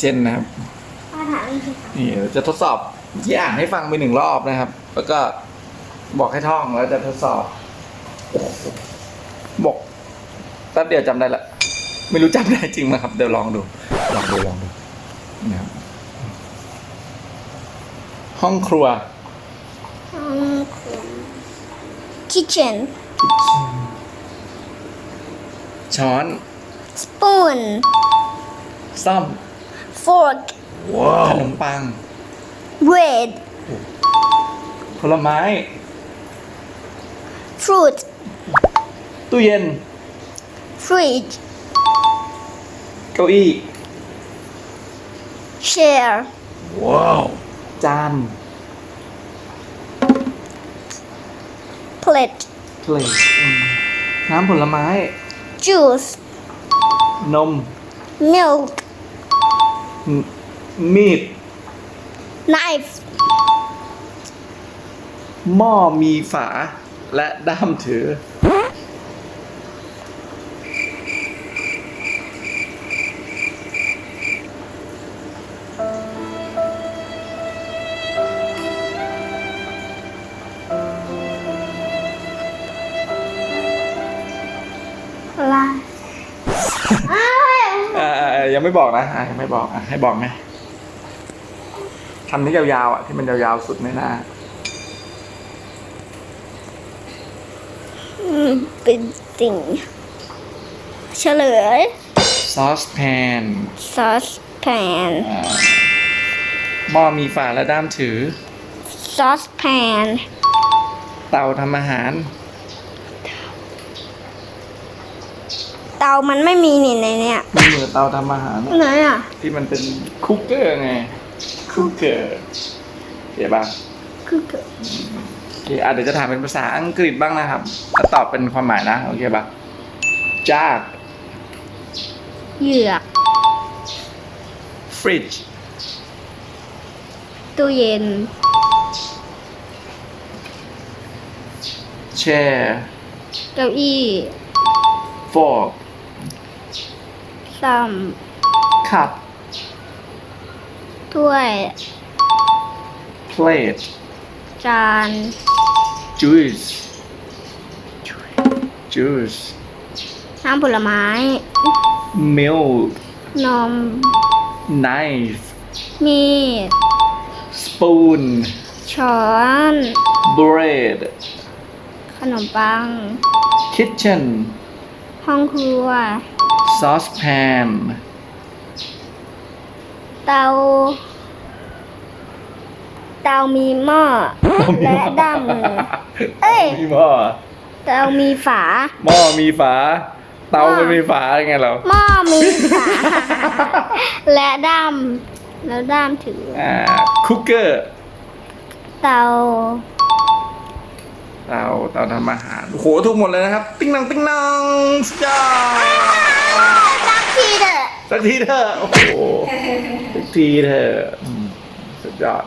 เจนนะครับมาถามอีกทีค่ะนี่เดี๋ยวจะทดสอบที่อ่านให้ฟังไปหนึ่งรอบนะครับ แล้วก็บอกให้ท่องแล้วจะทดสอบโอ้โหบอกแป๊บเดียวจำได้ละไม่รู้จำได้จริงไหมครับ เดี๋ยวลองดูลองดูลองดูนะครับห้องครัวห้องครัว kitchen ช้อน spoon ซ่อม fork ขนมปัง bread ผลไม้ fruit ตู้เย็น fridge เก้าอี้ chair จาน plate เพลทน้ำผลไม้ juice นม milk มมีด knife หม้อมีฝาและด้ามถือ อ้าวอ่ายังไม่บอกนะอะยังไม่บอกอะให้บอกไหมคำนี้ยาวๆอะที่มันยาวๆสุดในหน้า อืมเป็นสิ่ง เฉลยซอสแพน saucepan หม้อมีฝาและด้ามถือ saucepan เตาทำอาหาร เตามันไม่มีนี่ในเนี่ยมันเหมือนเตาทำอาหารไหนอะที่มันเป็นคุกเกอร์ไง คุกเกอร์เดี๋ยวบ้างคือโอเคอะเดี๋ยวจะถามเป็นภาษาอังกฤษบ้างนะครับแล้วตอบเป็นความหมายนะ โอเคปะจาก เหยือก fridge ตู้เย็น chair เก้าอี้ fork ซ้ cup ำถ้วย plate จาน juice juice น้ำผลไม้ milk นม knife มีด spoon ช้อน bread ขนมปัง kitchen ห้องครัว saucepan เตา เตามีหม้อและดั้มเอ้ย มีหม้อเตามีฝา หม้อมีฝา เตาไม่มีฝาไงเราหม้อมีฝา และด้ามแล้วด้ามถืออ่าคุกเกอร์ เตา เตาเตาทำอาหารโอ้โหถูกหมดเลยนะครับ ติ๊งนองติ๊งนองสุดยอดดักทีเถอะ สักทีเถอะโอ้โหสักทีเถอะอืมสุดยอด